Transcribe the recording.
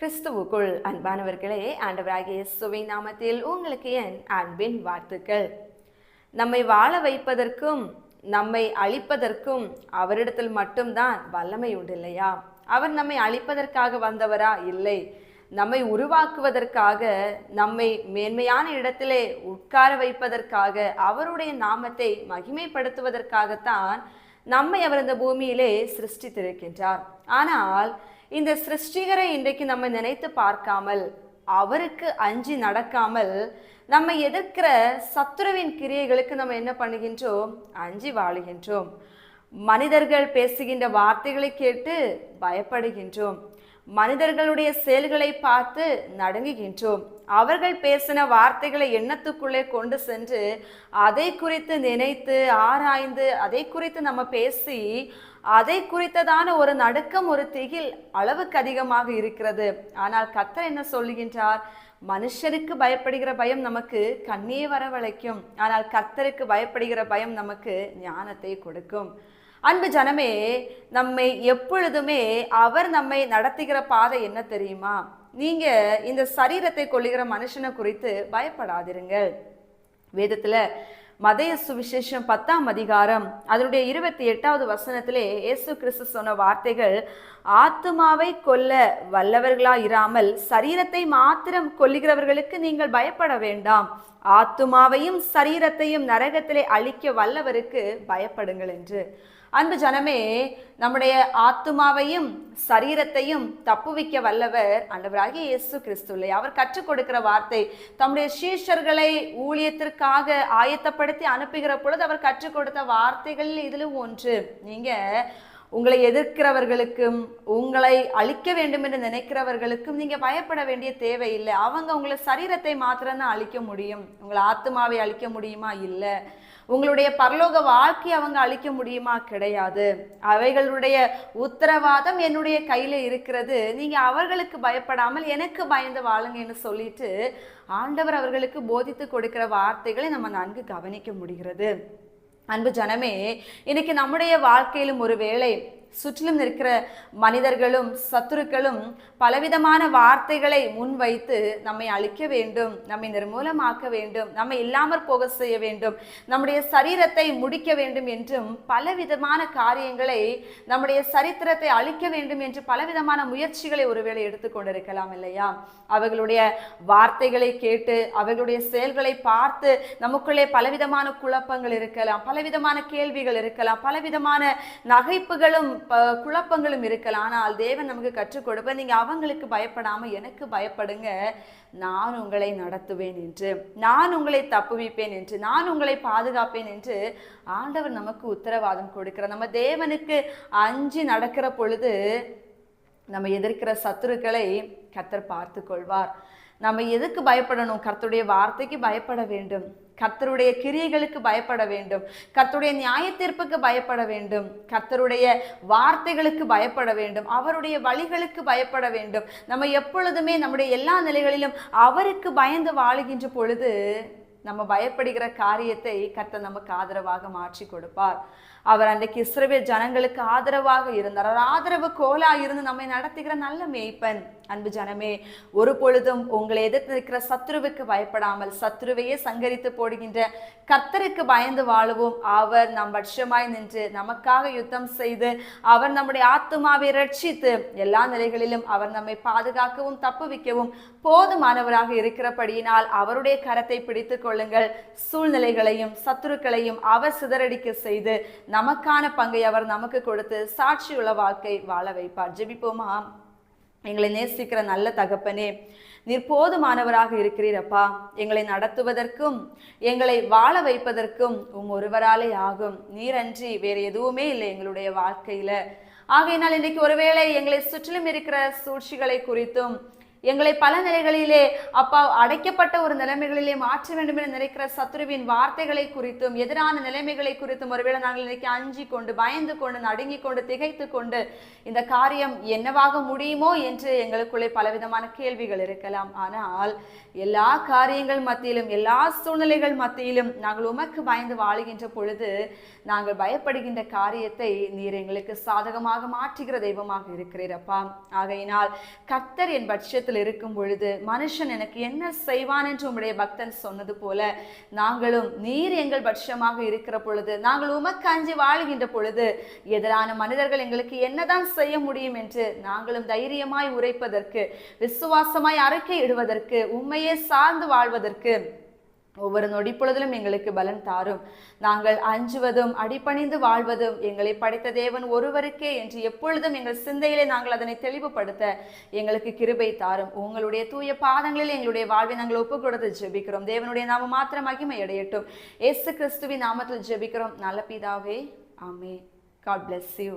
கிறிஸ்துவுக்குள் அன்பானவர்களே ஆண்டவராகிய இயேசுவின் நாமத்தில் உங்களுக்கு என் அன்பின் வாழ்த்துக்கள். நம்மை வாழ வைப்பதற்கும் நம்மை அழிப்பதற்கும் அவரிடத்தில் மட்டும்தான் வல்லமை உண்டு இல்லையா? அவர் நம்மை அழிப்பதற்காக வந்தவரா? இல்லை. நம்மை உருவாக்குவதற்காக நம்மை மேன்மையான இடத்திலே உட்கார வைப்பதற்காக அவருடைய நாமத்தை மகிமைப்படுத்துவதற்காகத்தான் நம்மை அவர் இந்த பூமியிலே சிருஷ்டித்திருக்கின்றார். ஆனால் இந்த சிருஷ்டிகரை இன்றைக்கு நம்ம நினைத்து பார்க்காமல் அவருக்கு அஞ்சி நடக்காமல் நம்ம எதிர்க்கிற சத்துருவின் கிரியைகளுக்கு நம்ம என்ன பண்ணுகின்றோம்? அஞ்சி வாழுகின்றோம். மனிதர்கள் பேசுகின்ற வார்த்தைகளை கேட்டு பயப்படுகின்றோம். மனிதர்களுடைய செயல்களை பார்த்து நடுங்குகின்றோம். அவர்கள் பேசின வார்த்தைகளை எண்ணத்துக்குள்ளே கொண்டு சென்று அதை குறித்து நினைத்து ஆராய்ந்து அதை குறித்து நம்ம பேசி அதை குறித்ததான ஒரு நடுக்கம் ஒரு திகில் அளவுக்கு அதிகமாக இருக்கிறது. ஆனால் கத்தர் என்ன சொல்லுகின்றார்? மனுஷருக்கு பயப்படுகிற பயம் நமக்கு கண்ணே வரவழைக்கும். ஆனால் கர்த்தருக்கு பயப்படுகிற பயம் நமக்கு ஞானத்தை கொடுக்கும். அன்பு ஜனமே நம்மை எப்பொழுதுமே அவர் நம்மை நடத்துகிற பாதை என்ன தெரியுமா? நீங்க இந்த சரீரத்தை கொள்ளுகிற மனுஷனை குறித்து பயப்படாதிருங்கள். வேதத்துல மதய சுவிசேஷம் பத்தாம் அதிகாரம் அதனுடைய இருபத்தி எட்டாவது வசனத்திலே இயேசு கிறிஸ்து சொன்ன வார்த்தைகள் ஆத்துமாவை கொல்ல வல்லவர்களா இராமல் சரீரத்தை மாத்திரம் கொல்லுகிறவர்களுக்கு நீங்கள் பயப்பட வேண்டாம். ஆத்துமாவையும் சரீரத்தையும் நரகத்திலே அழிக்க வல்லவருக்கு பயப்படுங்கள் என்று. அன்பு ஜனமே நம்முடைய ஆத்துமாவையும் சரீரத்தையும் தப்புவிக்க வல்லவர் அண்டவராகிய இயேசு கிறிஸ்துவை. அவர் கற்றுக் கொடுக்கிற வார்த்தை தம்முடைய சீஷர்களை ஊழியத்திற்காக ஆயத்தப்படுத்தி அனுப்புகிற பொழுது அவர் கற்றுக் கொடுத்த வார்த்தைகள் இதிலும் ஒன்று. நீங்க உங்களை எதிர்க்கிறவர்களுக்கும் உங்களை அழிக்க வேண்டும் என்று நினைக்கிறவர்களுக்கும் நீங்க பயப்பட வேண்டிய தேவையில்லை. அவங்க உங்களை சரீரத்தை மாத்திரம்தான் அழிக்க முடியும். உங்களை ஆத்மாவை அழிக்க முடியுமா? இல்லை. உங்களுடைய பரலோக வாழ்க்கையை அவங்க அழிக்க முடியுமா? கிடையாது. அவைகளுடைய உத்தரவாதம் என்னுடைய கையில் இருக்கிறது. நீங்கள் அவர்களுக்கு பயப்படாமல் எனக்கு பயந்து வாழுங்கன்னு சொல்லிட்டு ஆண்டவர் அவர்களுக்கு போதித்து கொடுக்கிற வார்த்தைகளை நம்ம நன்கு கவனிக்க முடிகிறது. அன்பு ஜனமே இன்னைக்கு நம்முடைய வாழ்க்கையிலும் ஒரு வேளை சுற்றிலும் இருக்கிற மனிதர்களும் சத்துருக்களும் பலவிதமான வார்த்தைகளை முன்வைத்து நம்மை அழிக்க வேண்டும் நம்மை நிர்மூலமாக்க வேண்டும் நம்மை இல்லாமற் போக செய்ய வேண்டும் நம்முடைய சரீரத்தை முடிக்க வேண்டும் என்றும் பலவிதமான காரியங்களை நம்முடைய சரித்திரத்தை அழிக்க வேண்டும் என்று பலவிதமான முயற்சிகளை ஒருவேளை எடுத்துக்கொண்டிருக்கலாம் இல்லையா? அவர்களுடைய வார்த்தைகளை கேட்டு அவர்களுடைய செயல்களை பார்த்து நமக்குள்ளே பலவிதமான குழப்பங்கள் இருக்கலாம் பலவிதமான கேள்விகள் இருக்கலாம் பலவிதமான நகைப்புகளும் ப- குழப்பங்களும் இருக்கலாம். ஆனால் தேவன் நமக்கு கற்றுக் கொடுப்ப நீங்கள் அவங்களுக்கு பயப்படாமல் எனக்கு பயப்படுங்க. நான் உங்களை நடத்துவேன் என்று நான் உங்களை தப்புவிப்பேன் என்று நான் உங்களை பாதுகாப்பேன் என்று ஆண்டவர் நமக்கு உத்தரவாதம் கொடுக்கிறார். நம்ம தேவனுக்கு அஞ்சு நடக்கிற பொழுது நம்ம எதிர்க்கிற சத்துருக்களை கர்த்தர் பார்த்து கொள்வார். நம்ம எதுக்கு பயப்படணும்? கர்த்தருடைய வார்த்தைக்கு பயப்பட வேண்டும். கர்த்தருடைய கிரியைகளுக்கு பயப்பட வேண்டும். கர்த்தருடைய நியாய தீர்ப்புக்கு பயப்பட வேண்டும். கர்த்தருடைய வார்த்தைகளுக்கு பயப்பட வேண்டும். அவருடைய வழிகளுக்கு பயப்பட வேண்டும். நம்ம எப்பொழுதுமே நம்முடைய எல்லா நிலைகளிலும் அவருக்கு பயந்து வாழுகின்ற பொழுது நம்ம பயப்படுகிற காரியத்தை கர்த்தர் நமக்கு ஆதரவாக மாற்றி கொடுப்பார். அவர் அன்றைக்கு இஸ்ரவேல் ஜனங்களுக்கு ஆதரவாக இருந்தார். அவர் ஆதரவு கோலா இருந்து நம்மை நடத்துகிற நல்ல மேய்ப்பன். அன்பு ஜனமே ஒரு பொழுதும் உங்களை எதிர்த்து இருக்கிற சத்ருவுக்கு பயப்படாமல் சத்ருவையே சங்கரித்து போடுகின்ற கர்த்தருக்கு பயந்து வாழுவோம். அவர் நம் பட்சமாய் நின்று நமக்காக யுத்தம் செய்து அவர் நம்முடைய ஆத்மாவை ரட்சித்து எல்லா நிலைகளிலும் அவர் நம்மை பாதுகாக்கவும் தப்புவிக்கவும் போதுமானவராக இருக்கிறபடியினால் அவருடைய கரத்தை பிடித்து கொள்ளுங்கள். சூழ்நிலைகளையும் சத்துருக்களையும் அவர் சிதறடிக்க செய்து நமக்கான பங்கை அவர் நமக்கு கொடுத்து சாட்சியுள்ள வாழ்க்கை வாழ வைப்பார். ஜெபிப்போமா? எங்களை நேசிக்கிற நல்ல தகப்பனே நீர் போதுமானவராக இருக்கிறீரப்பா எங்களை நடத்துவதற்கும் எங்களை வாழ வைப்பதற்கும் உம் ஒருவராலே ஆகும். நீரன்றி வேறு எதுவுமே இல்லை எங்களுடைய வாழ்க்கையில. ஆகையினால் இன்றைக்கு ஒருவேளை எங்களை சுற்றிலும் இருக்கிற சூழ்ச்சிகளை குறித்தும் எங்களை பல நிலைகளிலே அப்பா அடைக்கப்பட்ட ஒரு நிலைமைகளிலே மாற்ற வேண்டும் என நினைக்கிற சத்ருவின் வார்த்தைகளை குறித்தும் எதிரான நிலைமைகளை குறித்தும் ஒருவேளை நாங்கள் இன்னைக்கு அஞ்சி கொண்டு பயந்து கொண்டு நடுங்கி கொண்டு திகைத்து கொண்டு இந்த காரியம் என்னவாக முடியுமோ என்று எங்களுக்குள்ளே பலவிதமான கேள்விகள் இருக்கலாம். ஆனால் எல்லா காரியங்கள் மத்தியிலும் எல்லா சூழ்நிலைகள் மத்தியிலும் நாங்கள் உமக்கு பயந்து வாழுகின்ற பொழுது நாங்கள் பயப்படுகின்ற காரியத்தை நீர் எங்களுக்கு சாதகமாக மாற்றுகிற தெய்வமாக இருக்கிறீரப்பா ஆகையினால் கர்த்தர் என் பட்சத்தில் இருக்கும் பொழுது மனுஷன் எனக்கு என்ன செய்வான் என்று உம்முடைய பக்தன் சொன்னது போல நாங்களும் நீர் எங்கள் பட்சமாக இருக்கிற பொழுது நாங்கள் உமக்கு அஞ்சி வாழுகின்ற பொழுது எதிரான மனிதர்கள் எங்களுக்கு என்னதான் செய்ய முடியும் என்று நாங்களும் தைரியமாய் உரைப்பதற்கு விசுவாசமாய் அறிக்கை இடுவதற்கு உண்மையே சார்ந்து வாழ்வதற்கு ஒவ்வொரு நொடிப்பொழுதிலும் எங்களுக்கு பலன் தாரும். நாங்கள் அஞ்சுவதும் அடிபணிந்து வாழ்வதும் எங்களை படைத்த தேவன் ஒருவருக்கே என்று எப்பொழுதும் எங்கள் சிந்தையிலே நாங்கள் அதனை தெளிவுபடுத்த எங்களுக்கு கிருபை தாரும். உங்களுடைய தூய பாதங்களில் எங்களுடைய வாழ்வை நாங்கள் ஒப்பு கொடுத்து ஜெபிக்கிறோம். தேவனுடைய நாம மாத்திரம் மகிமை அடையட்டும் இயேசு கிறிஸ்துவின் நாமத்தில் ஜெபிக்கிறோம். நல்ல பிதாவே ஆமே காட் பிளஸ் யூ